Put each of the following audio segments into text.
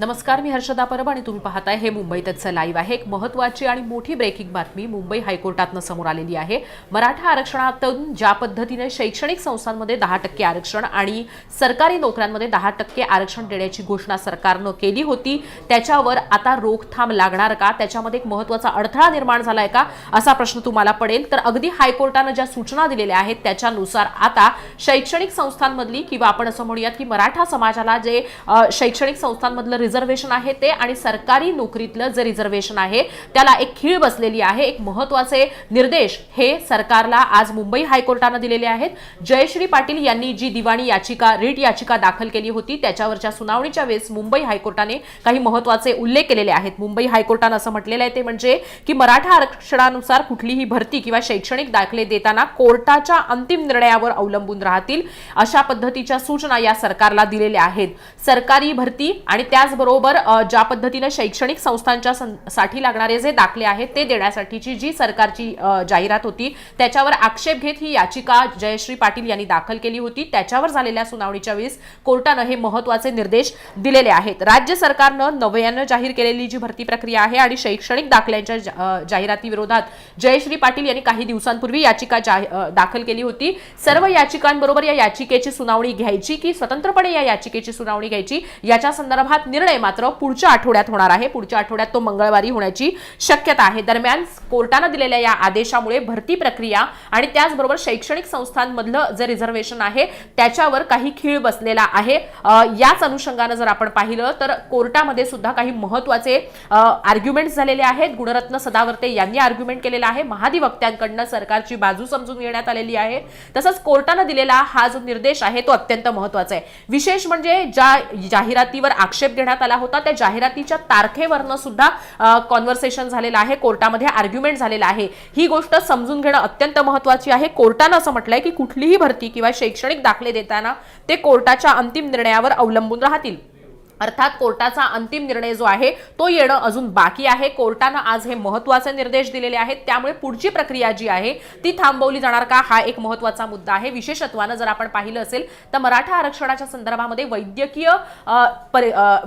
नमस्कार मी हर्षदा परब आणि तुम्ही पाहताय हे मुंबई लाईव्ह आहे. एक महत्वाची आणि मोठी ब्रेकिंग बातमी मुंबई हायकोर्टातनं समोर आलेली आहे. मराठा आरक्षणातून ज्या पद्धतीने शैक्षणिक संस्थांमध्ये दहा टक्के आरक्षण आणि सरकारी नोकऱ्यांमध्ये दहा टक्के आरक्षण देण्याची घोषणा सरकारनं केली होती त्याच्यावर आता रोखथाम लागणार का? त्याच्यामध्ये एक महत्त्वाचा अडथळा निर्माण झालाय का? असा प्रश्न तुम्हाला पडेल. तर अगदी हायकोर्टानं ज्या सूचना दिलेल्या आहेत त्याच्यानुसार आता शैक्षणिक संस्थांमधली किंवा आपण असं म्हणूयात की मराठा समाजाला जे शैक्षणिक संस्थांमधलं रिझर्वेशन आहे ते आणि सरकारी नोकरीतलं जे रिझर्वेशन आहे त्याला एक खीळ बसलेली आहे एक महत्त्वाचे निर्देश हे सरकारला आज मुंबई हायकोर्टानं दिलेले आहेत. जयश्री पाटील यांनी जी दिवाणी याचिका रिट याचिका दाखल केली होती त्याच्यावरच्या सुनावणीच्या वेळेस मुंबई हायकोर्टाने काही महत्त्वाचे उल्लेख केलेले आहेत. मुंबई हायकोर्टानं असं म्हटलेलं आहे ते म्हणजे की मराठा आरक्षणानुसार कुठलीही भरती किंवा शैक्षणिक दाखले देताना कोर्टाच्या अंतिम निर्णयावर अवलंबून राहतील अशा पद्धतीच्या सूचना या सरकारला दिलेल्या आहेत. सरकारी भरती आणि त्याचबरोबर ज्या पद्धतीने शैक्षणिक संस्थांच्या साठी लागणारे जे दाखले आहेत ते देण्यासाठीची जी सरकारची जाहिरात होती त्याच्यावर आक्षेप घेत ही याचिका जयश्री पाटील यांनी दाखल केली होती. त्याच्यावर झालेल्या सुनावणीच्या वेळेस कोर्टानं हे महत्त्वाचे निर्देश दिलेले आहेत. राज्य सरकारनं नव्यानं जाहीर केलेली जी भरती प्रक्रिया आहे आणि शैक्षणिक दाखल्यांच्या जाहिरातीविरोधात जयश्री पाटील यांनी काही दिवसांपूर्वी याचिका जाही- दाखल केली होती. सर्व याचिकांबरोबर या याचिकेची सुनावणी घ्यायची की स्वतंत्रपणे या याचिकेची सुनावणी घ्यायची? याच्या संदर्भात निर्णय मात्र पुढच्या आठवड्यात होणार आहे. पुढच्या आठवड्यात तो मंगळवारी होण्याची शक्यता आहे. दरम्यान कोर्टानं दिलेल्या या आदेशामुळे भरती प्रक्रिया आणि त्याचबरोबर शैक्षणिक संस्थांमधलं जे रिझर्वेशन आहे त्याच्यावर काही खीळ बसलेला आहे. याच अनुषंगानं जर आपण पाहिलं तर कोर्टामध्ये सुद्धा काही महत्त्वाचे आर्ग्युमेंट झालेले आहेत. गुणरत्न सदावर्ते यांनी आर्ग्युमेंट केलेला आहे. महाधिवक्त्यांकडनं सरकारची बाजू समजून घेण्यात आलेली आहे. तसंच कोर्टानं दिलेला हा जो निर्देश आहे तो अत्यंत महत्त्वाचा आहे. विशेष म्हणजे ज्या जाहिरातीवर आक्षेप घेण्यात आला होता. त्या जाहिरातीच्या तारखेवरनं सुद्धा कॉन्व्हर्सेशन झालेलं आहे. कोर्टामध्ये आर्ग्युमेंट झालेला आहे. ही गोष्ट समजून घेणं अत्यंत महत्वाची आहे. कोर्टानं असं म्हटलंय की कुठलीही भरती किंवा शैक्षणिक दाखले देताना ते कोर्टाच्या अंतिम निर्णयावर अवलंबून राहतील. अर्थात कोर्टाचा अंतिम निर्णय जो आहे तो येणं अजून बाकी आहे. कोर्टानं आज हे महत्त्वाचे निर्देश दिलेले आहेत. त्यामुळे पुढची प्रक्रिया जी आहे ती थांबवली जाणार का? हा एक महत्त्वाचा मुद्दा आहे. विशेषत्वानं जर आपण पाहिलं असेल तर मराठा आरक्षणाच्या संदर्भामध्ये वैद्यकीय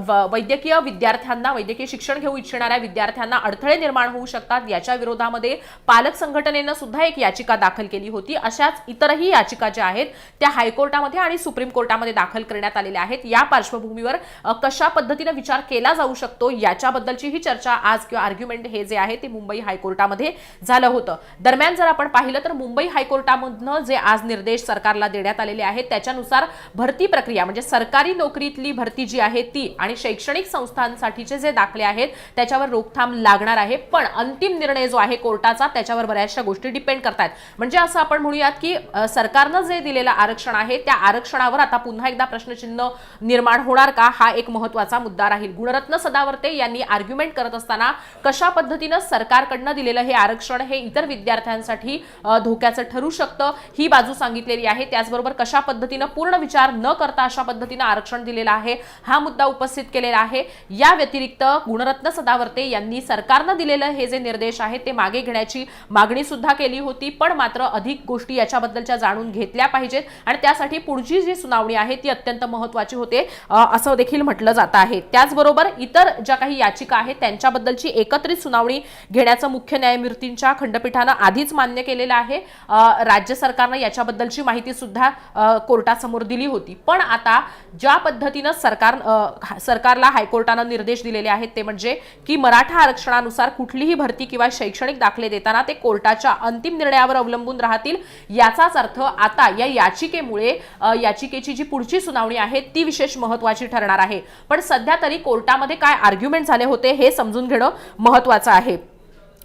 व- वैद्यकीय विद्यार्थ्यांना वैद्यकीय शिक्षण घेऊ इच्छिणाऱ्या विद्यार्थ्यांना अडथळे निर्माण होऊ शकतात. याच्या विरोधामध्ये पालक संघटनेनं सुद्धा एक याचिका दाखल केली होती. अशाच इतरही याचिका ज्या आहेत त्या हायकोर्टामध्ये आणि सुप्रीम कोर्टामध्ये दाखल करण्यात आलेल्या आहेत. या पार्श्वभूमीवर कशा पद्धतीनं विचार केला जाऊ शकतो याच्याबद्दलची ही चर्चा आज किंवा आर्ग्युमेंट हे जे आहे ते मुंबई हायकोर्टामध्ये झालं होतं. दरम्यान जर आपण पाहिलं तर मुंबई हायकोर्टामधनं जे आज निर्देश सरकारला देण्यात आलेले आहेत त्याच्यानुसार भरती प्रक्रिया म्हणजे सरकारी नोकरीतली भरती जी आहे ती आणि शैक्षणिक संस्थांसाठीचे जे दाखले आहेत त्याच्यावर रोखथाम लागणार आहे. पण अंतिम निर्णय जो आहे कोर्टाचा त्याच्यावर बऱ्याचशा गोष्टी डिपेंड करतात म्हणजे असं आपण म्हणूयात की सरकारनं जे दिलेलं आरक्षण आहे त्या आरक्षणावर आता पुन्हा एकदा प्रश्नचिन्ह निर्माण होणार का? हा एक महत्त्वाचा मुद्दा राहील. गुणरत्न सदावर्ते यांनी आर्ग्युमेंट करत असताना कशा पद्धतीनं सरकारकडनं दिलेलं हे आरक्षण हे इतर विद्यार्थ्यांसाठी धोक्याचं ठरू शकतं ही बाजू सांगितलेली आहे. त्याचबरोबर कशा पद्धतीनं पूर्ण विचार न करता अशा पद्धतीनं आरक्षण दिलेलं आहे हा मुद्दा उपस्थित केलेला आहे. या व्यतिरिक्त गुणरत्न सदावर्ते यांनी सरकारनं दिलेलं हे जे निर्देश आहेत ते मागे घेण्याची मागणी सुद्धा केली होती पण मात्र अधिक गोष्टी याच्याबद्दलच्या जाणून घेतल्या पाहिजेत आणि त्यासाठी पुढची जी सुनावणी आहे ती अत्यंत महत्वाची होते. असं देखील म्हटलं म्हटलं जात आहे. त्याचबरोबर इतर ज्या काही याचिका आहेत त्यांच्याबद्दलची एकत्रित सुनावणी घेण्याचं मुख्य न्यायमूर्तींच्या खंडपीठानं आधीच मान्य केलेलं आहे. राज्य सरकारनं याच्याबद्दलची माहिती सुद्धा कोर्टासमोर दिली होती. पण आता ज्या पद्धतीनं सरकार सरकारला हायकोर्टानं निर्देश दिलेले आहेत ते म्हणजे की मराठा आरक्षणानुसार कुठलीही भरती किंवा शैक्षणिक दाखले देताना ते कोर्टाच्या अंतिम निर्णयावर अवलंबून राहतील. याचाच अर्थ आता या याचिकेमुळे याचिकेची जी पुढची सुनावणी आहे ती विशेष महत्वाची ठरणार आहे. पण सध्या तरी कोर्टामध्ये काय आर्ग्युमेंट झाले होते हे समजून घेणं महत्वाचं आहे.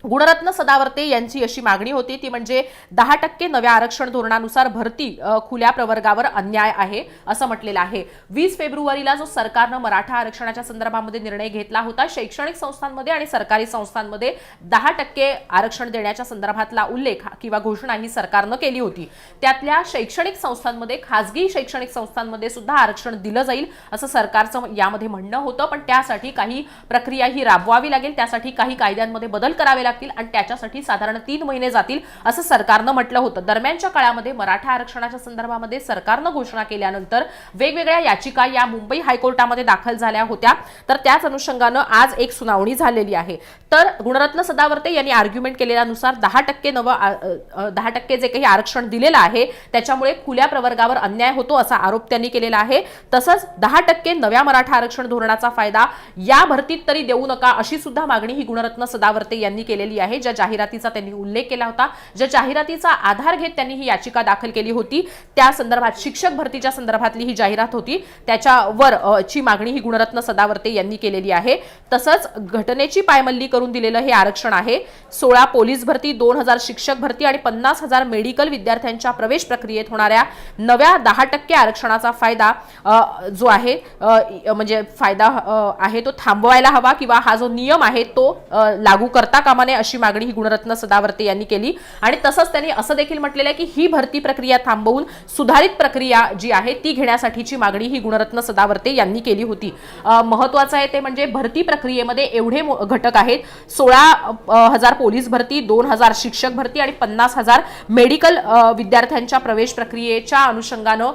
गुणरत्न सदावर्ते यांची अशी मागणी होती. ती म्हणजे दहा टक्के नव्या आरक्षण धोरणानुसार भरती खुल्या प्रवर्गावर अन्याय आहे असं म्हटलेलं आहे. वीस फेब्रुवारीला जो सरकारनं मराठा आरक्षणाच्या संदर्भामध्ये निर्णय घेतला होता शैक्षणिक संस्थांमध्ये आणि सरकारी संस्थांमध्ये दहा टक्के आरक्षण देण्याच्या संदर्भातला उल्लेख किंवा घोषणा ही सरकारनं केली होती. त्यातल्या शैक्षणिक संस्थांमध्ये खासगी शैक्षणिक संस्थांमध्ये सुद्धा आरक्षण दिलं जाईल असं सरकारचं यामध्ये म्हणणं होतं. पण त्यासाठी काही प्रक्रिया ही राबवावी लागेल त्यासाठी काही कायद्यांमध्ये बदल करावे लागेल लागतील आणि त्याच्यासाठी साधारण तीन महिने जातील असं सरकारनं म्हटलं होतं. दरम्यानच्या काळामध्ये मराठा आरक्षणाच्या संदर्भामध्ये सरकारनं घोषणा केल्यानंतर वेगवेगळ्या याचिका या मुंबई हायकोर्टामध्ये दाखल झाल्या होत्या. तर त्याच अनुषंगानं आज एक सुनावणी झालेली आहे. तर गुणरत्न सदावर्ते यांनी आर्ग्युमेंट केलेल्यानुसार दहा टक्के नवं दहा टक्के जे काही आरक्षण दिलेलं आहे त्याच्यामुळे खुल्या प्रवर्गावर अन्याय होतो असा आरोप त्यांनी केलेला आहे. तसंच दहा टक्के नव्या मराठा आरक्षण धोरणाचा फायदा या भरतीत तरी देऊ नका अशी सुद्धा मागणी ही गुणरत्न सदावर्ते यांनी केली केलेली आहे. ज्या जाहिरातीचा त्यांनी उल्लेख केला होता ज्या जाहिरातीचा आधार घेत त्यांनी ही याचिका दाखल केली होती त्या संदर्भात शिक्षक भरतीच्या संदर्भातली ही जाहिरात होती. त्याच्यावर ची मागणी ही गुणरत्न सदावर्ते यांनी केलेली आहे. तसंच घटनेची पायमल्ली करून दिलेलं हे आरक्षण आहे. सोळा पोलीस भरती दोन हजार शिक्षक भरती आणि पन्नास हजार मेडिकल विद्यार्थ्यांच्या प्रवेश प्रक्रियेत होणाऱ्या नव्या दहा टक्के आरक्षणाचा फायदा जो आहे म्हणजे फायदा आहे तो थांबवायला हवा किंवा हा जो नियम आहे तो लागू करता कामा नये. अशी मागणी ही गुणरत्न सदावर्ते यांनी केली. आणि तसंच त्यांनी असं देखील म्हटलेलं आहे की ही भरती प्रक्रिया थांबवून सुधारित प्रक्रिया जी आहे ती घेण्यासाठीची मागणी ही गुणरत्न सदावर्ते यांनी केली होती. महत्वाचं आहे ते म्हणजे भरती प्रक्रियेमध्ये एवढे मो- घटक आहेत. सोळा हजार पोलीस भरती दोन हजार शिक्षक भरती आणि पन्नास हजार मेडिकल विद्यार्थ्यांच्या प्रवेश प्रक्रियेच्या अनुषंगानं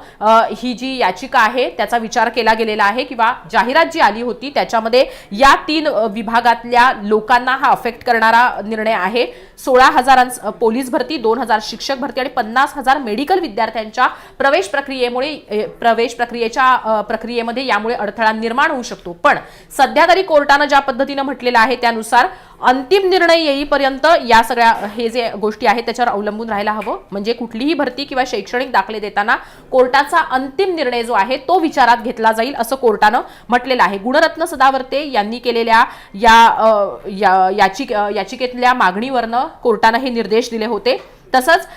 ही जी याचिका आहे त्याचा विचार केला गेलेला आहे किंवा जाहिरात जी आली होती त्याच्यामध्ये या तीन विभागातल्या लोकांना हा अफेक्ट करणारा निर्णय आहे. सोळा हजार पोलीस भरती दोन हजार शिक्षक भरती आणि पन्नास हजार मेडिकल विद्यार्थ्यांच्या प्रवेश प्रक्रियेमुळे प्रवेश प्रक्रियेच्या प्रक्रियेमध्ये यामुळे अडथळा निर्माण होऊ शकतो. पण सध्या तरी कोर्टानं ज्या पद्धतीनं म्हटलेलं आहे त्यानुसार अंतिम निर्णय येईपर्यंत या सगळ्या हे जे गोष्टी आहेत त्याच्यावर अवलंबून राहायला हवं. म्हणजे कुठलीही भरती किंवा शैक्षणिक दाखले देताना कोर्टाचा अंतिम निर्णय जो आहे तो विचारात घेतला जाईल असं कोर्टानं म्हटलेलं आहे. गुणरत्न सदावर्ते यांनी केलेल्या या या- याचिक याचिकेतल्या मागणीवरनं कोर्टानं हे निर्देश दिले होते. तसंच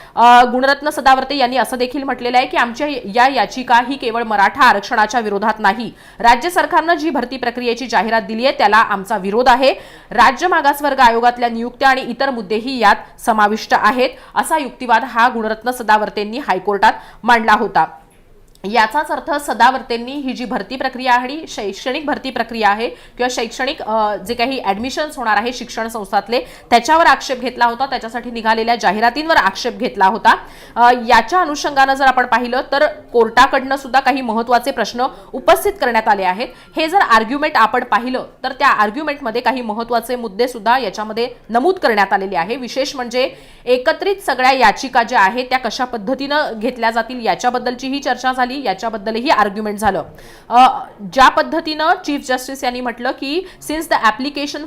गुणरत्न सदावर्ते यांनी असं देखील म्हटलेलं आहे की आमच्या या याचिका ही केवळ मराठा आरक्षणाच्या विरोधात नाही. राज्य सरकारनं जी भरती प्रक्रियेची जाहिरात दिली आहे त्याला आमचा विरोध आहे. राज्य मागासवर्ग आयोगातल्या नियुक्त्या आणि इतर मुद्देही यात समाविष्ट आहेत असा युक्तिवाद हा गुणरत्न सदावर्तेंनी हायकोर्टात मांडला होता. याचाच अर्थ सदावर्तेंनी ही जी भरती प्रक्रिया आहे ही शैक्षणिक भरती प्रक्रिया आहे किंवा शैक्षणिक जे काही ऍडमिशन्स होणार आहे शिक्षण संस्थातले त्याच्यावर आक्षेप घेतला होता त्याच्यासाठी निघालेल्या जाहिरातींवर आक्षेप घेतला होता. याच्या अनुषंगानं जर आपण पाहिलं तर कोर्टाकडनं सुद्धा काही महत्त्वाचे प्रश्न उपस्थित करण्यात आले आहेत. हे जर आर्ग्युमेंट आपण पाहिलं तर त्या आर्ग्युमेंटमध्ये काही महत्त्वाचे मुद्दे सुद्धा याच्यामध्ये नमूद करण्यात आलेले आहे. विशेष म्हणजे एकत्रित सगळ्या याचिका ज्या आहेत त्या कशा पद्धतीनं घेतल्या जातील याच्याबद्दलची ही चर्चा झाली याच्याबद्दलही आर्ग्युमेंट झालं. ज्या पद्धतीनं चीफ जस्टिस यांनी म्हटलं की since the application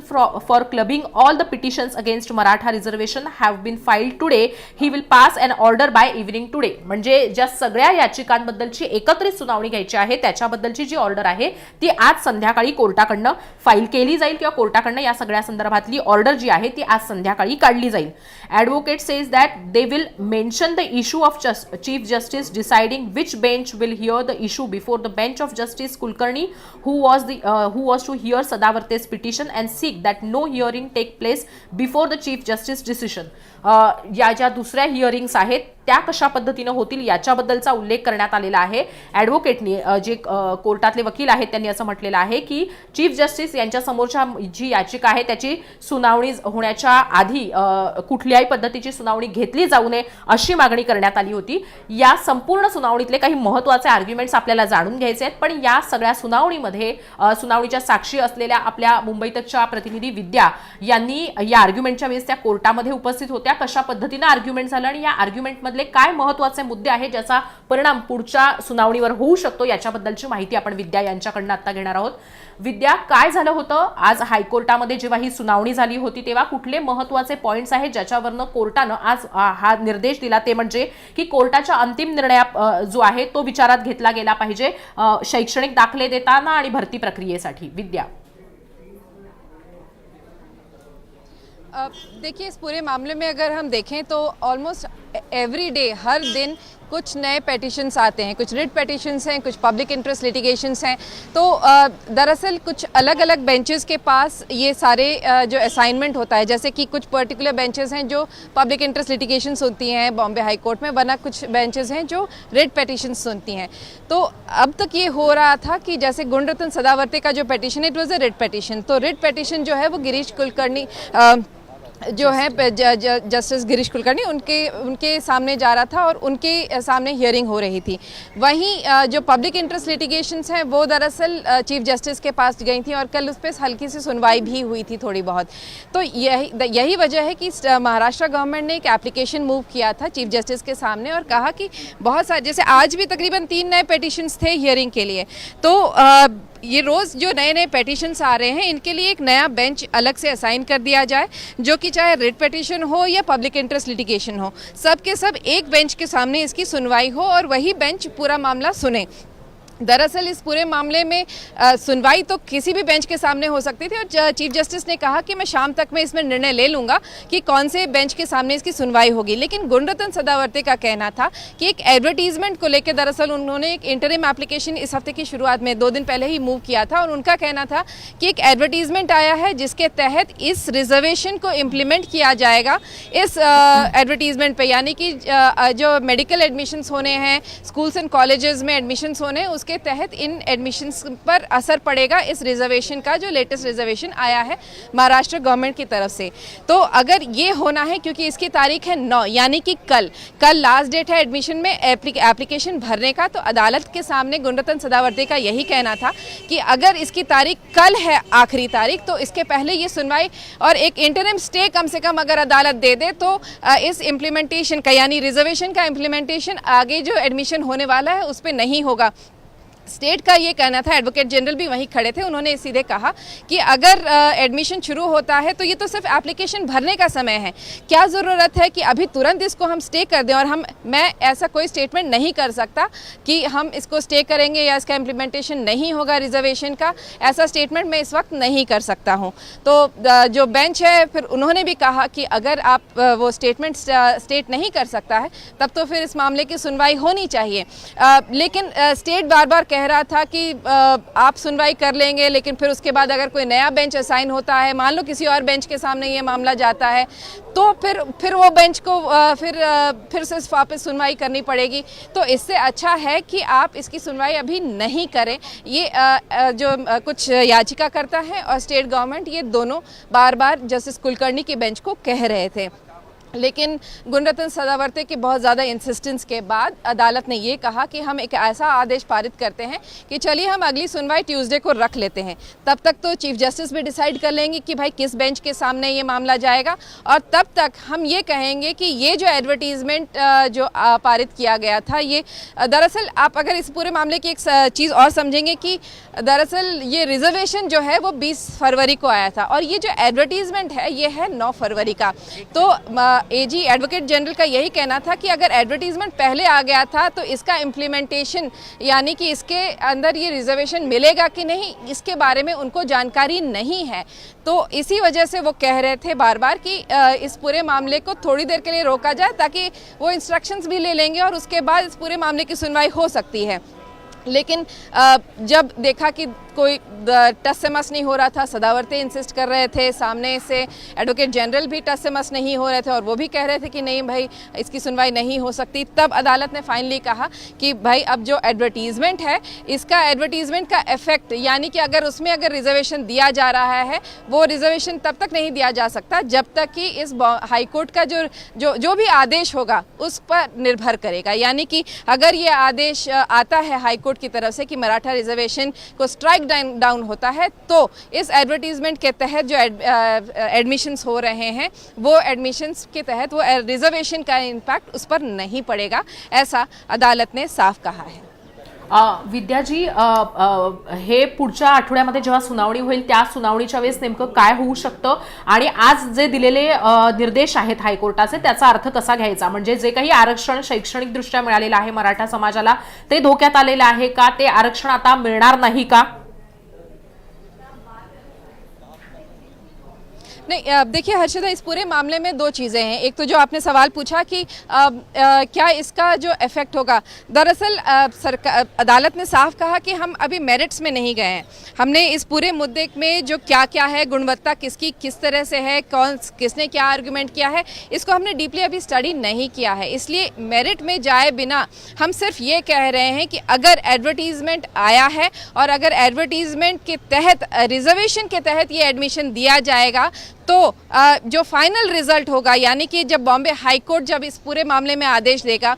for clubbing all the petitions against Maratha reservation have been filed today he will pass an order by evening today म्हणजे ज्या सगळ्या याचिकांबद्दलची एकत्रित सुनावणी घ्यायची आहे त्याच्याबद्दलची जी ऑर्डर आहे ती आज संध्याकाळी कोर्टाकडनं फाईल केली जाईल किंवा कोर्टाकडनं या सगळ्या संदर्भातली ऑर्डर जी आहे ती आज संध्याकाळी काढली जाईल. Advocate says that they will mention the issue of just, Chief Justice deciding which bench will hear the issue before the bench of Justice Kulkarni, who was the uh, who was to hear Sadavarte's petition and seek that no hearing take place before the Chief Justice decision. या ज्या दुसऱ्या हिअरिंग्स आहेत त्या कशा पद्धतीनं होतील याच्याबद्दलचा उल्लेख करण्यात आलेला आहे. ॲडव्होकेटनी जे कोर्टातले वकील आहेत त्यांनी असं म्हटलेलं आहे की चीफ जस्टिस यांच्यासमोरच्या जी याचिका आहे त्याची सुनावणी होण्याच्या आधी कुठल्याही पद्धतीची सुनावणी घेतली जाऊ नये अशी मागणी करण्यात आली होती. या संपूर्ण सुनावणीतले काही महत्त्वाचे आर्ग्युमेंट्स आपल्याला जाणून घ्यायचे आहेत पण या सगळ्या सुनावणीमध्ये सुनावणीच्या साक्षी असलेल्या आपल्या मुंबईतच्या प्रतिनिधी विद्या यांनी या आर्ग्युमेंटच्या वेळेस त्या कोर्टामध्ये उपस्थित होत्या. कशा पद्धतीनं आर्ग्युमेंट झालं आणि या आर्ग्युमेंटमधले काय महत्त्वाचे मुद्दे आहेत ज्याचा परिणाम पुढच्या सुनावणीवर होऊ शकतो याच्याबद्दलची माहिती आपण विद्या यांच्याकडनं आता घेणार आहोत. विद्या काय झालं होतं? आज हायकोर्टामध्ये जेव्हा ही सुनावणी झाली होती तेव्हा कुठले महत्त्वाचे पॉईंट्स आहेत ज्याच्यावरनं कोर्टानं आज हा निर्देश दिला? ते म्हणजे की कोर्टाच्या अंतिम निर्णया जो आहे तो विचारात घेतला गेला पाहिजे शैक्षणिक दाखले देताना आणि भरती प्रक्रियेसाठी. विद्या. देखिए, इस पूरे मामले में अगर हम देखें तो ऑलमोस्ट एवरी डे हर दिन कुछ नए पेटिशन्स आते हैं। कुछ रिट पेटिशन्स हैं, कुछ पब्लिक इंटरेस्ट लिटिगेशंस हैं। तो दरअसल कुछ अलग अलग बेंचेस के पास ये सारे जो असाइनमेंट होता है, जैसे कि कुछ पर्टिकुलर बेंचेस हैं जो पब्लिक इंटरेस्ट लिटिगेशंस होती हैं, बॉम्बे हाई कोर्ट में वरना कुछ बेंचेस हैं जो रिट पेटिशन्स सुनती हैं। तो अब तक ये हो रहा था कि जैसे गुणरत्न सदावर्ते का जो petition it was a writ petition तो रिट पेटिशन जो है वो गिरीश कुलकर्णी जो है जस्टिस गिरीश कुलकर्णी, उनके उनके सामने जा रहा था और उनके सामने हियरिंग हो रही थी। वहीं जो पब्लिक इंटरेस्ट लिटिगेशंस हैं, वो दरअसल चीफ जस्टिस के पास गई थी और कल उस पर हल्की सी सुनवाई भी हुई थी थोड़ी बहुत। तो यही यही वजह है कि महाराष्ट्र गवर्नमेंट ने एक एप्लीकेशन मूव किया था चीफ जस्टिस के सामने और कहा कि बहुत सारे जैसे आज भी तकरीबन तीन नए पेटिशंस थे हियरिंग के लिए। तो ये रोज़ जो नए नए पेटिशन आ रहे हैं, इनके लिए एक नया बेंच अलग से असाइन कर दिया जाए, जो कि चाहे रिट पटिशन हो या पब्लिक इंटरेस्ट लिटिगेशन हो। सब के सब एक बेंच के सामने इसकी सुनवाई हो और वही बेंच पूरा मामला सुने। दरअसल इस पूरे मामले में सुनवाई तो किसी भी बेंच के सामने हो सकती थी और चीफ जस्टिस ने कहा कि मैं शाम तक में इसमें निर्णय ले लूँगा कि कौन से बेंच के सामने इसकी सुनवाई होगी। लेकिन गुणरत्न सदावर्ते का कहना था कि एक एडवर्टीजमेंट को लेकर दरअसल उन्होंने एक इंटरिम एप्लीकेशन इस हफ़्ते की शुरुआत में दो दिन पहले ही मूव किया था और उनका कहना था कि एक एडवर्टीजमेंट आया है जिसके तहत इस रिजर्वेशन को इम्प्लीमेंट किया जाएगा। इस एडवर्टीजमेंट पर यानी कि जो मेडिकल एडमिशन्स होने हैं स्कूल्स एंड कॉलेजेस में एडमिशन्स होने हैं, उसके तहत इन एडमिशन्स पर असर पड़ेगा इस रिजर्वेशन का, जो लेटेस्ट रिजर्वेशन आया है महाराष्ट्र गवर्नमेंट की तरफ़ से। तो अगर ये होना है, क्योंकि इसकी तारीख है नौ, यानी कि कल कल लास्ट डेट है एडमिशन में एप्लीकेशन भरने का तो अदालत के सामने गुणरत्न सदावर्ते का यही कहना था कि अगर इसकी तारीख कल है, आखिरी तारीख तो इसके पहले ये सुनवाई और एक इंटरम स्टे कम से कम अगर अदालत दे दे तो इस इम्प्लीमेंटेशन का, यानी रिजर्वेशन का इम्प्लीमेंटेशन आगे जो एडमिशन होने वाला है, उस पर नहीं होगा। स्टेट का ये कहना था, एडवोकेट जनरल भी वहीं खड़े थे, उन्होंने सीधे कहा कि अगर एडमिशन शुरू होता है तो ये तो सिर्फ़ एप्लीकेशन भरने का समय है। क्या ज़रूरत है कि अभी तुरंत इसको हम स्टे कर दें और हम, मैं ऐसा कोई स्टेटमेंट नहीं कर सकता कि हम इसको स्टे करेंगे या इसका इम्प्लीमेंटेशन नहीं होगा रिजर्वेशन का। ऐसा स्टेटमेंट मैं इस वक्त नहीं कर सकता हूँ। तो जो बेंच है, फिर उन्होंने भी कहा कि अगर आप वो स्टेटमेंट स्टेट नहीं कर सकता है, तब तो फिर इस मामले की सुनवाई होनी चाहिए। लेकिन स्टेट बार बार कह रहा था कि आप सुनवाई कर लेंगे, लेकिन फिर उसके बाद अगर कोई नया बेंच असाइन होता है, मान लो किसी और बेंच के सामने ये मामला जाता है तो फिर फिर वो बेंच को फिर फिर से वापस सुनवाई करनी पड़ेगी। तो इससे अच्छा है कि आप इसकी सुनवाई अभी नहीं करें। ये जो कुछ याचिका करता है और स्टेट गवर्नमेंट, ये दोनों बार बार जस्टिस कुलकर्णी के बेंच को कह रहे थे। लेकिन गुणरत्न सदावर्ते के बहुत ज़्यादा इंसिस्टेंस के बाद अदालत ने ये कहा कि हम एक ऐसा आदेश पारित करते हैं कि चलिए हम अगली सुनवाई ट्यूसडे को रख लेते हैं। तब तक तो चीफ जस्टिस भी डिसाइड कर लेंगे कि भाई किस बेंच के सामने ये मामला जाएगा और तब तक हम ये कहेंगे कि ये जो एडवर्टीजमेंट जो पारित किया गया था, ये दरअसल आप अगर इस पूरे मामले की एक चीज़ और समझेंगे कि दरअसल ये रिजर्वेशन जो है वो 20 फरवरी को आया था और ये जो एडवर्टीजमेंट है, ये है नौ फरवरी का। तो एजी एडवोकेट जनरल का यही कहना था कि अगर एडवर्टीजमेंट पहले आ गया था तो इसका इम्प्लीमेंटेशन यानी कि इसके अंदर ये रिजर्वेशन मिलेगा कि नहीं, इसके बारे में उनको जानकारी नहीं है। तो इसी वजह से वो कह रहे थे बार बार कि इस पूरे मामले को थोड़ी देर के लिए रोका जाए, ताकि वो इंस्ट्रक्शंस भी ले लेंगे और उसके बाद इस पूरे मामले की सुनवाई हो सकती है। लेकिन जब देखा कि कोई टस से मस नहीं हो रहा था, सदावर्ते इंसिस्ट कर रहे थे, सामने से एडवोकेट जनरल भी टस से मस नहीं हो रहे थे, और वो भी कह रहे थे कि नहीं भाई, इसकी सुनवाई नहीं हो सकती। तब अदालत ने फाइनली कहा कि भाई, अब जो एडवर्टीजमेंट है, इसका एडवर्टीजमेंट का इफ़ेक्ट यानी कि अगर उसमें अगर रिजर्वेशन दिया जा रहा है, वो रिजर्वेशन तब तक नहीं दिया जा सकता, जब तक कि इस हाईकोर्ट का जो जो जो भी आदेश होगा, उस पर निर्भर करेगा। यानी कि अगर ये आदेश आता है हाईकोर्ट की तरफ़ से कि मराठा रिजर्वेशन को स्ट्राइक डाउन डाउन होता है तो इस एडवर्टीजमेंट के तहत जो एडमिशन्स uh, हो रहे हैं वो एडमिशन्स के तहत वो uh, रिजर्वेशन का इम्पैक्ट उस पर नहीं पड़ेगा ऐसा अदालत ने साफ कहा है। विद्याजी हे पुढच्या आठवड्यामध्ये जेव्हा सुनावणी होईल त्या सुनावणीच्या वेळेस नेमकं काय होऊ शकतं? आणि आज जे दिलेले निर्देश आहेत हायकोर्टाचे त्याचा अर्थ कसा घ्यायचा? म्हणजे जे काही आरक्षण शैक्षणिकदृष्ट्या मिळालेलं आहे मराठा समाजाला ते धोक्यात आलेलं आहे का? ते आरक्षण आता मिळणार नाही का? नहीं देखिए हर्षदा इस पूरे मामले में दो चीज़ें हैं। एक तो जो आपने सवाल पूछा कि अ, अ, क्या इसका जो इफ़ेक्ट होगा। दरअसल सरकार अदालत ने साफ़ कहा कि हम अभी मेरिट्स में नहीं गए हैं। हमने इस पूरे मुद्दे में जो क्या क्या है गुणवत्ता किसकी किस तरह से है कौन किसने क्या आर्ग्यूमेंट किया है इसको हमने डीपली अभी स्टडी नहीं किया है। इसलिए मेरिट में जाए बिना हम सिर्फ़ ये कह रहे हैं कि अगर एडवर्टीजमेंट आया है और अगर एडवर्टीजमेंट के तहत रिजर्वेशन के तहत ये एडमिशन दिया जाएगा तो जो फाइनल रिज़ल्ट होगा यानी कि जब बॉम्बे हाई कोर्ट जब इस पूरे मामले में आदेश देगा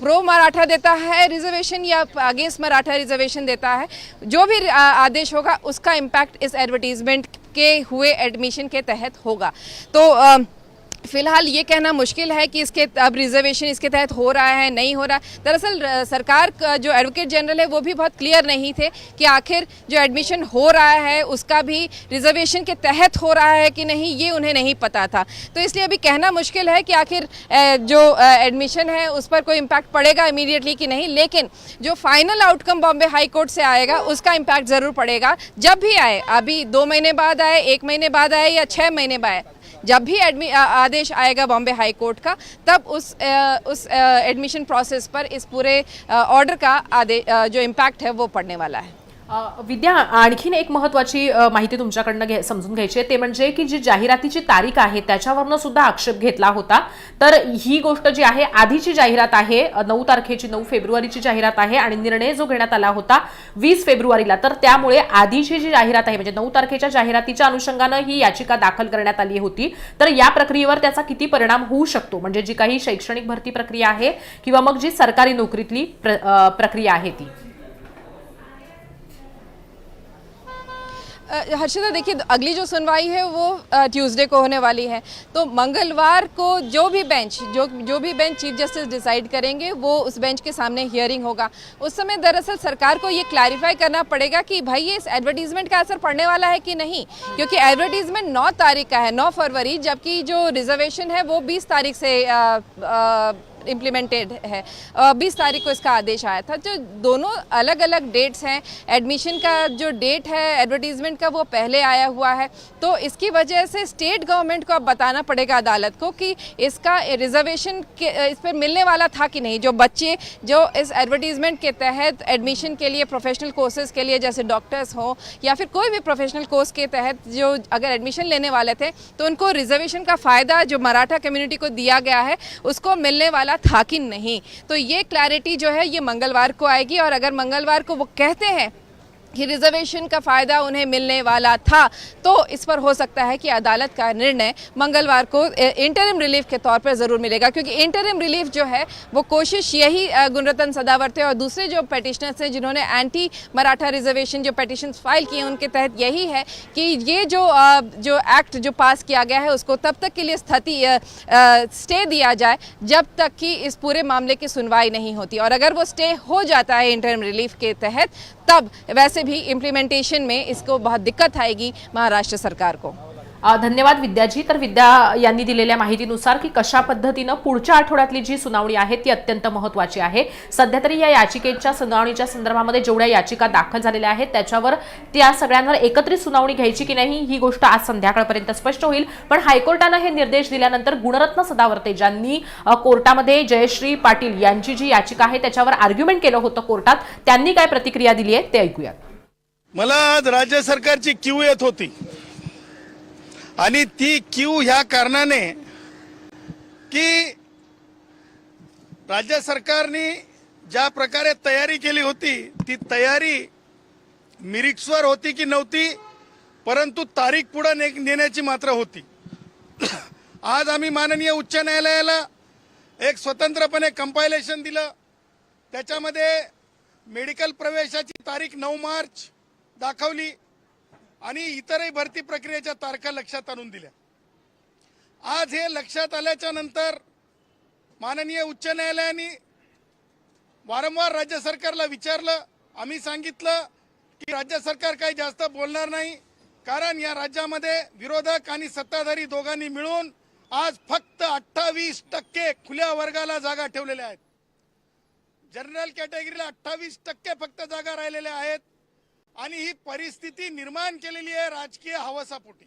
प्रो मराठा देता है रिजर्वेशन या अगेंस्ट मराठा रिजर्वेशन देता है जो भी आदेश होगा उसका इम्पैक्ट इस एडवर्टीजमेंट के हुए एडमिशन के तहत होगा। तो अ, फ़िलहाल ये कहना मुश्किल है कि इसके अब रिजर्वेशन इसके तहत हो रहा है, नहीं हो रहा। है दरअसल सरकार का जो एडवोकेट जनरल है, वो भी बहुत क्लियर नहीं थे कि आखिर जो एडमिशन हो रहा है, उसका भी रिजर्वेशन के तहत हो रहा है कि नहीं, ये उन्हें नहीं पता था। तो इसलिए अभी कहना मुश्किल है कि आखिर जो एडमिशन है, उस पर कोई इम्पैक्ट पड़ेगा इमीडिएटली कि नहीं? लेकिन जो final outcome Bombay high court से आएगा, उसका इम्पैक्ट ज़रूर पड़ेगा। जब भी आए, अभी दो महीने बाद आए, एक महीने बाद आए या छः महीने बाद आए जब भी एडमि आदेश आएगा बॉम्बे हाई कोर्ट का तब उस उस एडमिशन प्रोसेस पर इस पूरे ऑर्डर का आदेश जो इम्पैक्ट है वो पड़ने वाला है। विद्या आणखीन एक महत्वाची माहिती तुमच्याकडनं घे समजून घ्यायची आहे. ते म्हणजे की जी जाहिरातीची तारीख आहे त्याच्यावरनं सुद्धा आक्षेप घेतला होता. तर ही गोष्ट जी आहे आधीची जाहिरात आहे नऊ तारखेची नऊ फेब्रुवारीची जाहिरात आहे आणि निर्णय जो घेण्यात आला होता वीस फेब्रुवारीला. तर त्यामुळे आधीची जी जाहिरात आहे म्हणजे नऊ तारखेच्या जाहिरातीच्या अनुषंगानं ही याचिका दाखल करण्यात आली होती. तर या प्रक्रियेवर त्याचा किती परिणाम होऊ शकतो? म्हणजे जी काही शैक्षणिक भरती प्रक्रिया आहे किंवा मग जी सरकारी नोकरीतली प्र- प्रक्रिया आहे ती. हर्षिता देखिए अगली जो सुनवाई है वो ट्यूसडे को होने वाली है। तो मंगलवार को जो भी बेंच जो जो भी बेंच चीफ जस्टिस डिसाइड करेंगे वो उस बेंच के सामने हियरिंग होगा। उस समय दरअसल सरकार को ये क्लैरिफाई करना पड़ेगा कि भाई ये इस एडवर्टीजमेंट का असर पड़ने वाला है कि नहीं? क्योंकि एडवर्टीजमेंट नौ तारीख का है नौ फरवरी जबकि जो रिजर्वेशन है वो बीस तारीख से अ, अ, इम्प्लीमेंटेड है। बीस तारीख को इसका आदेश आया था। जो दोनों अलग अलग डेट्स हैं एडमिशन का जो डेट है एडवर्टीजमेंट का वो पहले आया हुआ है। तो इसकी वजह से स्टेट गवर्नमेंट को अब बताना पड़ेगा अदालत को कि इसका रिजर्वेशन इस पर मिलने वाला था कि नहीं। जो बच्चे, जो इस एडवर्टीजमेंट के तहत एडमिशन के लिए प्रोफेशनल कोर्सेज के लिए जैसे डॉक्टर्स हो, या फिर कोई भी प्रोफेशनल कोर्स के तहत जो अगर एडमिशन लेने वाले थे तो उनको रिजर्वेशन का फ़ायदा जो मराठा कम्युनिटी को दिया गया है, उसको मिलने वाला था कि नहीं? तो ये क्लैरिटी जो है ये मंगलवार को आएगी और अगर मंगलवार को वो कहते हैं कि रिजर्वेशन का फ़ायदा उन्हें मिलने वाला था। तो इस पर हो सकता है कि अदालत का निर्णय मंगलवार को इंटरिम रिलीफ के तौर पर ज़रूर मिलेगा, क्योंकि इंटरिम रिलीफ जो है, वो कोशिश यही गुणरत्न सदावर्ते और दूसरे जो पेटिशनर्स हैं जिन्होंने एंटी मराठा रिजर्वेशन जो पेटिशन फ़ाइल किए हैं, उनके तहत यही है कि ये जो जो एक्ट जो पास किया गया है, उसको तब तक के लिए स्थिति स्टे दिया जाए, जब तक कि इस पूरे मामले की सुनवाई नहीं होती। और अगर वो स्टे हो जाता है इंटरम रिलीफ के तहत, तब वैसे भी इम्प्लीमेंटेशन में इसको बहुत दिक्कत आएगी महाराष्ट्र सरकार को। धन्यवाद विद्याजी. तर विद्या यांनी दिलेल्या माहितीनुसार की कशा पद्धतीनं पुढच्या आठवड्यातली जी सुनावणी आहे ती अत्यंत महत्वाची आहे. सध्या तरी या याचिकेच्या सुनावणीच्या संदर्भामध्ये जेवढ्या याचिका दाखल झालेल्या आहेत त्याच्यावर त्या सगळ्यांवर एकत्रित सुनावणी घ्यायची की नाही ही गोष्ट आज संध्याकाळपर्यंत स्पष्ट होईल. पण हायकोर्टानं हे निर्देश दिल्यानंतर गुणरत्न सदावर्ते ज्यांनी कोर्टामध्ये जयश्री पाटील यांची जी याचिका आहे त्याच्यावर आर्ग्युमेंट केलं होतं कोर्टात. त्यांनी काय प्रतिक्रिया दिली आहे ते ऐकूयात. मला आज राज्य सरकारची क्यू येत होती. आणि ती क्यू ह्या कारणाने की राज्य सरकारने ज्या प्रकारे तयारी केली होती ती तयारी मिरिक्सवर होती की नव्हती परंतु तारीख पुढे ने नेण्याची मात्र होती. आज आम्ही माननीय उच्च न्यायालयाला एक स्वतंत्रपणे कंपायलेशन दिलं. त्याच्यामध्ये मेडिकल प्रवेशाची तारीख नऊ मार्च दाखवली आणि इतरही भरती प्रक्रियेच्या तारखा लक्षात आणून दिल्या. आज हे लक्षात आल्याच्यानंतर माननीय उच्च न्यायालयाने वारंवार राज्य सरकारला विचारलं आम्ही सांगितलं की राज्य सरकार काही जास्त बोलणार नाही कारण या राज्यामध्ये विरोधक आणि सत्ताधारी दोघांनी मिळून आज फक्त अठ्ठावीस टक्के खुल्या वर्गाला जागा ठेवलेल्या आहेत. जनरल कॅटेगरीला अठ्ठावीस टक्के फक्त जागा राहिलेल्या आहेत. आणि ही परिस्थिती निर्माण केलेली आहे राजकीय हवसापोटी.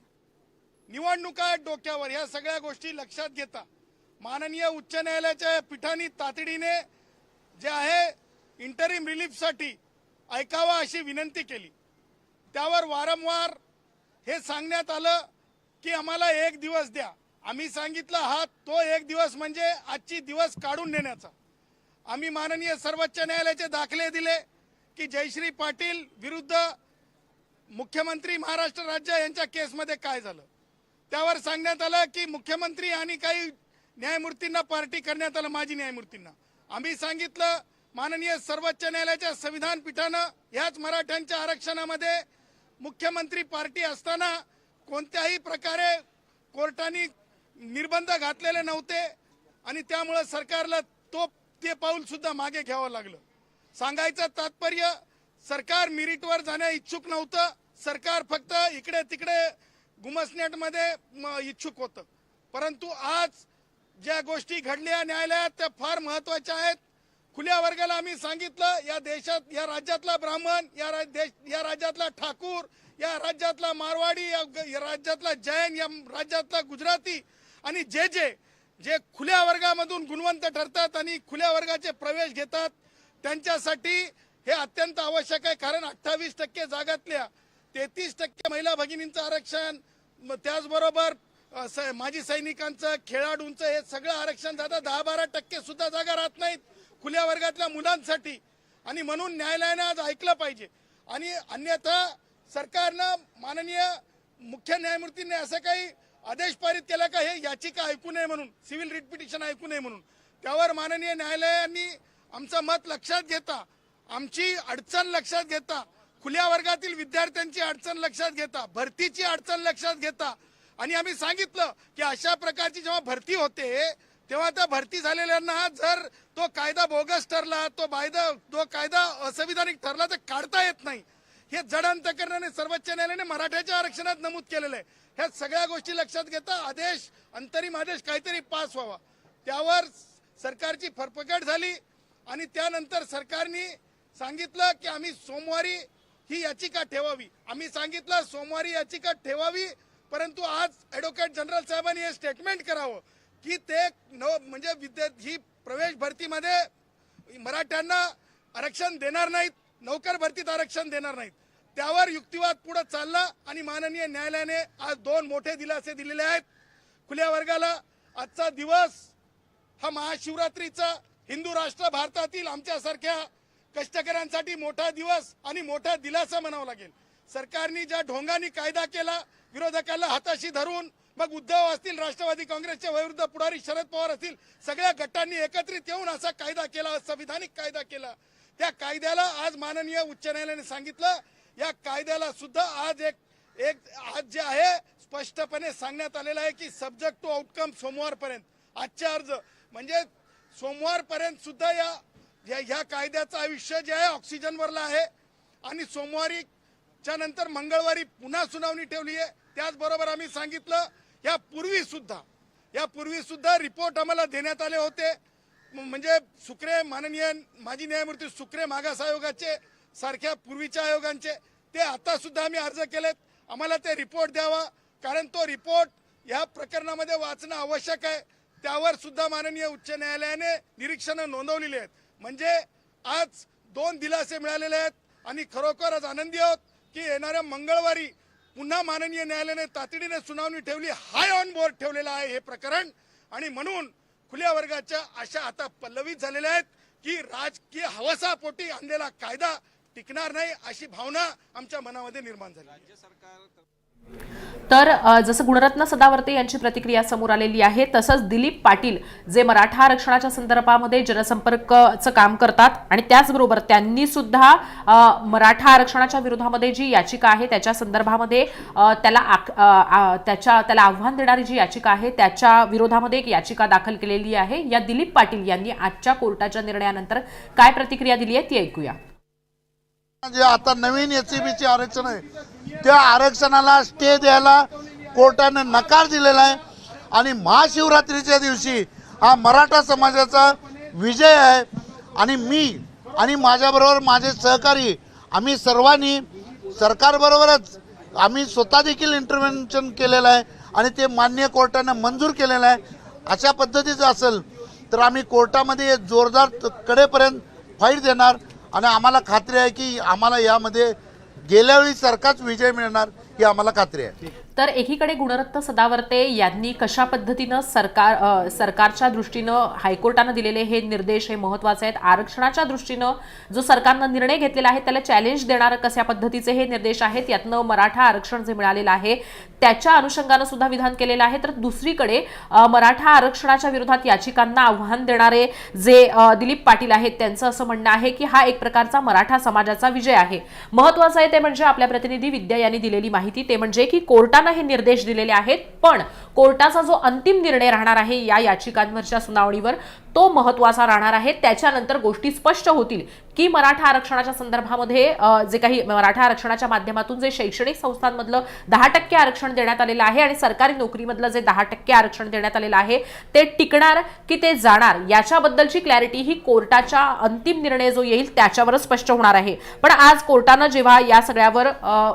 निवडणुका आहेत डोक्यावर या सगळ्या गोष्टी लक्षात घेता. माननीय उच्च न्यायालयाच्या पीठाने तातडीने जे आहे इंटरिम रिलीफसाठी ऐकावा अशी विनंती केली. त्यावर वारंवार हे सांगण्यात आलं की आम्हाला एक दिवस द्या. आम्ही सांगितलं हा तो एक दिवस म्हणजे आजची दिवस काढून नेण्याचा. आम्ही माननीय सर्वोच्च न्यायालयाचे दाखले दिले. की जयश्री पाटील विरुद्ध मुख्यमंत्री महाराष्ट्र राज्य यांच्या केसमध्ये काय झालं? त्यावर सांगण्यात आलं की मुख्यमंत्री आणि काही न्यायमूर्तींना पार्टी करण्यात आलं माजी न्यायमूर्तींना. आम्ही सांगितलं माननीय सर्वोच्च न्यायालयाच्या संविधान पीठानं याच मराठ्यांच्या आरक्षणामध्ये मुख्यमंत्री पार्टी असताना कोणत्याही प्रकारे कोर्टाने निर्बंध घातलेले नव्हते आणि त्यामुळं सरकारला तो ते पाऊल सुद्धा मागे घ्यावं लागलं. सांगायचं तात्पर्य सरकार मिरिटवर जाण्या इच्छुक नव्हतं. सरकार फक्त इकडे तिकडे गुमसनेटमध्ये म, इच्छुक होतं. परंतु आज ज्या गोष्टी घडल्या न्यायालयात त्या फार महत्त्वाच्या आहेत. खुल्या वर्गाला आम्ही सांगितलं या देशात या राज्यातला ब्राह्मण या रा- देश- या राज्यातला ठाकूर या राज्यातला मारवाडी या या राज्यातला जैन या राज्यातला गुजराती आणि जे जे जे खुल्या वर्गामधून गुणवंत ठरतात आणि खुल्या वर्गाचे प्रवेश घेतात त्यांच्यासाठी हे अत्यंत आवश्यक आहे कारण अठ्ठावीस टक्के जागातल्या तेहतीस टक्के महिला भगिनींचं आरक्षण त्याचबरोबर स- माजी सैनिकांचं खेळाडूंचं हे सगळं आरक्षण जातं दहा बारा टक्के सुद्धा जागा राहत नाहीत खुल्या वर्गातल्या मुलांसाठी. आणि म्हणून न्यायालयानं आज ऐकलं पाहिजे. आणि अन्यथा सरकारनं माननीय मुख्य न्यायमूर्तींनी असं काही आदेश पारित केला का हे याचिका ऐकू नये म्हणून सिव्हिल रिट पिटिशन ऐकू नये म्हणून. त्यावर माननीय न्यायालयाने आमचं मत लक्षात घेता. आमची अडचण लक्षात घेता. खुल्या वर्गातील विद्यार्थ्यांची अडचण लक्षात घेता. भरतीची अडचण लक्षात घेता. आणि आम्ही सांगितलं की अशा प्रकारची जेव्हा भरती होते तेव्हा त्या भरती झालेल्यांना जर तो कायदा बोगस ठरला तो बायदा तो कायदा असंविधानिक ठरला तर काढता येत नाही. हे जडांत करण्याने सर्वोच्च न्यायालयाने मराठ्याच्या आरक्षणात नमूद केलेलं आहे. ह्या सगळ्या गोष्टी लक्षात घेता आदेश अंतरिम आदेश काहीतरी पास व्हावा. त्यावर सरकारची फरफकट झाली. आणि त्यानंतर सरकारने सांगितलं की आम्ही सोमवारी ही याचिका ठेवावी. आम्ही सांगितलं सोमवारी याचिका ठेवावी परंतु आज ॲडव्होकेट जनरल साहेबांनी हे स्टेटमेंट करावं की ते नव म्हणजे विद्या ही प्रवेश भरतीमध्ये मराठ्यांना आरक्षण देणार नाहीत नौकर भरतीत आरक्षण देणार नाहीत. त्यावर युक्तिवाद पुढे चालला आणि माननीय न्यायालयाने आज दोन मोठे दिलासे दिलेले आहेत. खुल्या वर्गाला आजचा दिवस हा महाशिवरात्रीचा हिंदू राष्ट्र भारतातील आमच्यासारख्या कष्टकऱ्यांसाठी मोठा दिवस आणि मोठा दिलासा म्हणावा लागेल. सरकारने ज्या ढोंगानी कायदा केला विरोधकाला हाताशी धरून मग उद्धव असतील राष्ट्रवादी काँग्रेसच्या विरुद्ध पुढारी शरद पवार असतील सगळ्या गटांनी एकत्रित येऊन असा कायदा केला संविधानिक कायदा केला. त्या कायद्याला आज माननीय उच्च न्यायालयाने सांगितलं. या कायद्याला सुद्धा आज एक एक आज जे आहे स्पष्टपणे सांगण्यात आलेलं आहे की सब्जेक्ट टू आउटकम सोमवारपर्यंत. आजचे अर्ज म्हणजे सोमवारपर्यंत सुद्धा या या- ह्या कायद्याचं आयुष्य जे आहे ऑक्सिजनवरला आहे. आणि सोमवारीच्या नंतर मंगळवारी पुन्हा सुनावणी ठेवली आहे. त्याचबरोबर आम्ही सांगितलं या पूर्वी सुद्धा या पूर्वी सुद्धा रिपोर्ट आम्हाला देण्यात आले होते. म्हणजे सुक्रे माननीय माजी न्यायमूर्ती सुक्रे मागास आयोगाचे सारख्या पूर्वीच्या आयोगांचे ते आता सुद्धा आम्ही अर्ज केलेत. आम्हाला ते रिपोर्ट द्यावा कारण तो रिपोर्ट या प्रकरणामध्ये वाचणं आवश्यक आहे. त्यावर सुद्धा माननीय उच्च न्यायालयाने निरीक्षणं नोंदवलेली आहेत म्हणजे आज दोन दिलासे मिळालेले आहेत आणि खरोखरच आनंदी आहोत की येणाऱ्या मंगळवारी पुन्हा माननीय न्यायालयाने तातडीने सुनावणी ठेवली हाय ऑन बोर्ड ठेवलेलं आहे हे प्रकरण आणि म्हणून खुल्या वर्गाच्या आशा आता पल्लवित झालेल्या आहेत की राजकीय हवसापोटी आणलेला कायदा टिकणार नाही अशी भावना आमच्या मनामध्ये निर्माण झाली आहे. तर जसं गुणरत्न सदावर्ते यांची प्रतिक्रिया समोर आलेली आहे तसंच दिलीप पाटील जे मराठा आरक्षणाच्या संदर्भामध्ये जनसंपर्कचं काम करतात आणि त्याचबरोबर त्यांनी सुद्धा मराठा आरक्षणाच्या विरोधामध्ये जी याचिका आहे त्याच्या संदर्भामध्ये त्याला आक- त्याच्या त्याला आव्हान देणारी जी याचिका आहे त्याच्या विरोधामध्ये एक याचिका दाखल केलेली आहे. या दिलीप पाटील यांनी आजच्या कोर्टाच्या निर्णयानंतर काय प्रतिक्रिया दिली आहे ती ऐकूया. जे आता नवीन एसीबीचे आरक्षण आहे. त्या आरक्षणाला स्टे द्यायला कोर्टाने नकार दिलेला आहे. आणि महाशिवरात्रीच्या दिवशी हा मराठा समाजाचा विजय आहे. आणि मी आणि माझ्याबरोबर माझे सहकारी आम्ही सर्वांनी सरकारबरोबरच आम्ही स्वतः देखील इंटरव्हेन्शन केलेलं आहे. आणि ते मान्य कोर्टानं मंजूर केलेलं आहे. अशा पद्धतीचं असेल तर आम्ही कोर्टामध्ये जोरदार कडेपर्यंत फाईट देणार. आणि आम्हाला खात्री आहे की आम्हाला यामध्ये गेल्यावेळी सारखाच विजय मिळणार. ही आम्हाला खात्री आहे. तर एकीकडे गुणरत्न सदावर्ते यांनी कशा पद्धतीनं सरकार सरकारच्या दृष्टीनं हायकोर्टानं दिलेले हे निर्देश हे महत्त्वाचे आहेत. आरक्षणाच्या दृष्टीनं जो सरकारनं निर्णय घेतलेला आहे त्याला चॅलेंज देणारं कशा पद्धतीचे हे निर्देश आहेत यातनं मराठा आरक्षण जे मिळालेलं आहे त्याच्या अनुषंगानं सुद्धा विधान केलेलं आहे. तर दुसरीकडे मराठा आरक्षणाच्या विरोधात याचिकांना आव्हान देणारे जे दिलीप पाटील आहेत त्यांचं असं म्हणणं आहे की हा एक प्रकारचा मराठा समाजाचा विजय आहे. महत्वाचं आहे ते म्हणजे आपल्या प्रतिनिधी विद्या यांनी दिलेली माहिती. माहिती ते म्हणजे की कोर्टानं हे निर्देश दिलेले आहेत. पण कोर्टाचा जो अंतिम निर्णय राहणार आहे या याचिकांवरच्या सुनावणीवर तो महत्त्वाचा राहणार आहे. त्याच्यानंतर गोष्टी स्पष्ट होतील की मराठा आरक्षणाच्या संदर्भामध्ये जे काही मराठा आरक्षणाच्या माध्यमातून जे शैक्षणिक संस्थांमधलं दहा टक्के आरक्षण देण्यात आलेलं आहे आणि सरकारी नोकरीमधलं जे दहा टक्के आरक्षण देण्यात आलेलं आहे ते टिकणार की ते जाणार? याच्याबद्दलची क्लॅरिटी ही कोर्टाच्या अंतिम निर्णय जो येईल त्याच्यावरच स्पष्ट होणार आहे. पण आज कोर्टानं जेव्हा या सगळ्यावर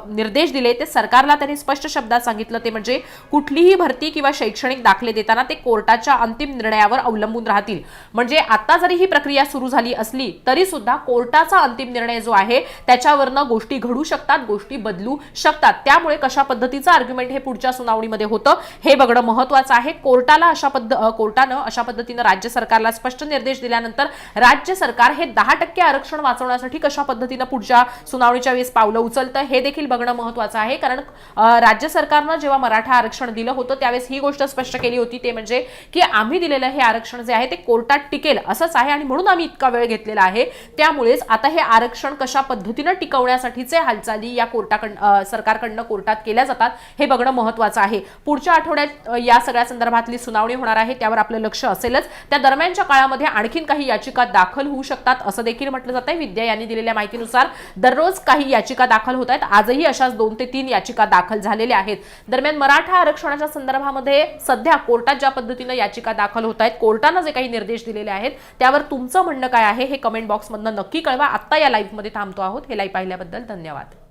निर्देश दिले ते सरकारला त्यांनी स्पष्ट शब्दात सांगितलं ते म्हणजे कुठलीही भरती किंवा शैक्षणिक दाखले देताना ते कोर्टाच्या अंतिम निर्णयावर अवलंबून राहतील. म्हणजे आता जरी ही प्रक्रिया सुरू झाली असली तरी सुद्धा कोर्टाचा अंतिम निर्णय जो आहे त्याच्यावरनं गोष्टी घडू शकतात गोष्टी बदलू शकतात. त्यामुळे कशा पद्धतीचं आर्ग्युमेंट हे पुढच्या सुनावणीमध्ये होतं हे बघणं महत्वाचं आहे. कोर्टाला अशा पद्ध कोर्टानं अशा पद्धतीनं राज्य सरकारला स्पष्ट निर्देश दिल्यानंतर राज्य सरकार हे दहा टक्के आरक्षण वाचवण्यासाठी कशा पद्धतीनं पुढच्या सुनावणीच्या वेळेस पावलं उचलतं हे देखील बघणं महत्वाचं आहे. कारण राज्य सरकारनं जेव्हा मराठा आरक्षण दिलं होतं त्यावेळेस ही गोष्ट स्पष्ट केली होती. ते म्हणजे की आम्ही दिलेलं हे आरक्षण जे आहे ते कोर्टात टिकेल असंच आहे आणि म्हणून आम्ही इतका वेळ घेतलेला आहे. त्यामुळेच आता हे आरक्षण कशा पद्धतीनं टिकवण्यासाठीचे हालचाली या कोर्टाकडनं सरकारकडनं कोर्टात केल्या जातात हे बघणं महत्वाचं आहे. पुढच्या आठवड्यात या सगळ्या संदर्भातली सुनावणी होणार आहे त्यावर आपलं लक्ष असेलच. त्या दरम्यानच्या काळामध्ये आणखीन काही याचिका दाखल होऊ शकतात असं देखील म्हटलं जात आहे. विद्या यांनी दिलेल्या माहितीनुसार दररोज काही याचिका दाखल होत आहेत. आजही अशाच दोन ते तीन याचिका दाखल झालेल्या आहेत. दरम्यान मराठा आरक्षणाच्या संदर्भामध्ये सध्या कोर्टात ज्या पद्धतीनं याचिका दाखल होत आहेत कोर्टानं जे काही निर्देश दिलेले आहेत. त्यावर तुमचं म्हणणं काय आहे हे कमेंट बॉक्समधनं नक्की कळवा. आत्ता या लाईव्हमध्ये थांबतो आहोत. हे लाईव्ह पाहिल्याबद्दल धन्यवाद.